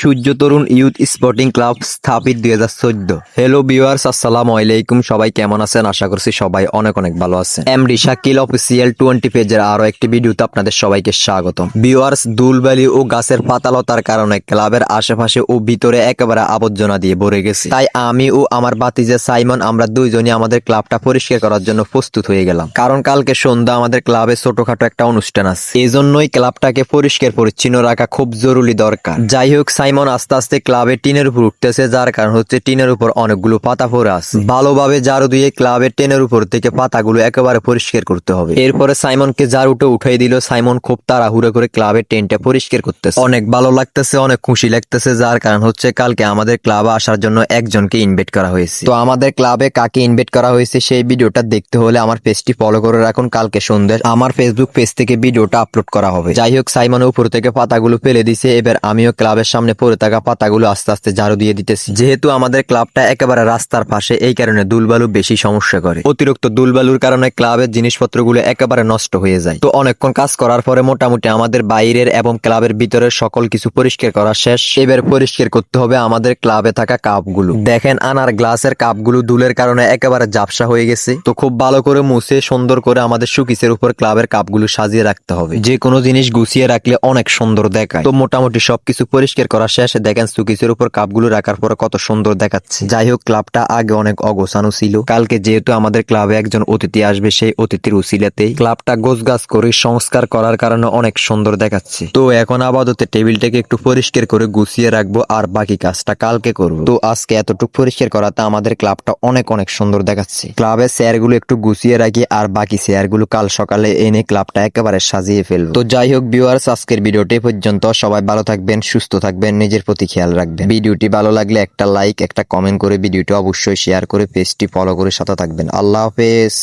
Surya Tarun youth sporting club স্থাপিত দুই হাজার চোদ্দ। হ্যালো বিওয়ার্স আসসালাম আলাইকুম। সবাই কেমন আছেন? আশা করছি সবাই অনেক অনেক ভালো আছেন। এমডি শাকিল অফিসিয়াল টোয়েন্টি পেজের আরও একটি ভিডিওতে আপনাদের সবাইকে স্বাগত বিওয়ার্স দুলবালি ও গাছের পাতালতার কারণে ক্লাবের আশেপাশে ও ভিতরে একেবারে আবর্জনা দিয়ে ভরে গেছে। তাই আমি ও আমার বাতিজে সাইমন, আমরা দুইজনই আমাদের ক্লাবটা পরিষ্কার করার জন্য প্রস্তুত হয়ে গেলাম। কারণ কালকে সন্ধ্যা আমাদের ক্লাবে ছোটখাটো একটা অনুষ্ঠান আছে। এই জন্যই ক্লাবটাকে পরিষ্কার পরিচ্ছন্ন রাখা খুব জরুরি দরকার। যাই হোক সাইমন আস্তে আস্তে ক্লাবের টিনের উপর উঠতেছে, যার কারণ হচ্ছে টিনের উপর অনেকগুলো পাতা পড়ে আছে। ভালোভাবে ঝাড়ু দিয়ে ক্লাবের টিনের উপর থেকে পাতাগুলো একেবারে পরিষ্কার করতে হবে। এরপরে সাইমনকে ঝাড়ুটা উঠাই দিল। সাইমন খুব তাড়াহুড়ো করে ক্লাবের টেনটা পরিষ্কার করতেছে। অনেক ভালো লাগতেছে, অনেক খুশি লাগতেছে, যার কারণ হচ্ছে কালকে আমাদের ক্লাবে আসার জন্য একজনকে ইনভাইট করা হয়েছে। তো আমাদের ক্লাবে কাকে ইনভাইট করা হয়েছে সেই ভিডিওটা দেখতে হলে আমার পেজটি ফলো করে রাখুন। কালকে সন্ধ্যে আমার ফেসবুক পেজ থেকে ভিডিওটা আপলোড করা হবে। যাই হোক সাইমন উপর থেকে পাতাগুলো ফেলে দিছে। এবার আমিও ক্লাবের সামনে পড়ে থাকা পাতাগুলো আস্তে আস্তে ঝাড়ু দিয়ে দিতেছি। যেহেতু আমাদের ক্লাবটা একেবারে রাস্তার পাশে, এই কারণে দুলবালু বেশি সমস্যা করে। অতিরিক্ত দুলবালুর কারণে ক্লাবের জিনিসপত্রগুলো একেবারে নষ্ট হয়ে যায়। তো অনেকক্ষণ কাজ করার পরে মোটামুটি আমাদের বাইরের এবং ক্লাবের ভিতরের সকল কিছু পরিষ্কার করা শেষ। এবার পরিষ্কার করতে হবে আমাদের ক্লাবে থাকা কাপগুলো। দেখেন, আনার গ্লাসের কাপগুলো দুলের কারণে একেবারে জাপসা হয়ে গেছে। তো খুব ভালো করে মুছে, সুন্দর করে আমাদের সুকিসের উপর ক্লাবের কাপগুলো সাজিয়ে রাখতে হবে। যে কোনো জিনিস গুছিয়ে রাখলে অনেক সুন্দর দেখায়। তো মোটামুটি সবকিছু পরিষ্কার করা শেষে দেখেন সুকিসের উপর কাপগুলো রাখার পরে কত সুন্দর দেখাচ্ছে। যাই হোক ক্লাবটা আগে অনেক অগোছানো ছিল। কালকে যেহেতু আমাদের ক্লাবে একজন অতিথি আসবে, সেই অতিথির উসিলাতেই ক্লাবটা গোছগাছ করে সংস্কার করার কারণে অনেক সুন্দর দেখাচ্ছে। তো এখন আপাতত টেবিলটাকে একটু পরিষ্কার করে গুছিয়ে রাখব, আর বাকি কাজটা কালকে করব। তো আজকে এতটুকু পরিষ্কার করাতে আমাদের ক্লাবটা অনেক অনেক সুন্দর দেখাচ্ছে। ক্লাবের চেয়ারগুলো একটু গুছিয়ে রাখি, আর বাকি চেয়ারগুলো কাল সকালে এনে ক্লাবটা একেবারে সাজিয়ে ফেলব। তো যাই হোক ভিউয়ার্স আজকের ভিডিওটি পর্যন্ত। সবাই ভালো থাকবেন, সুস্থ থাকবেন। নিজের প্রতি খেয়াল রাখবেন। ভিডিওটি ভালো লাগলে একটা লাইক একটা কমেন্ট করে ভিডিওটি অবশ্যই শেয়ার করে পেজটি ফলো করে সাথে থাকবেন। আল্লাহ হাফেজ।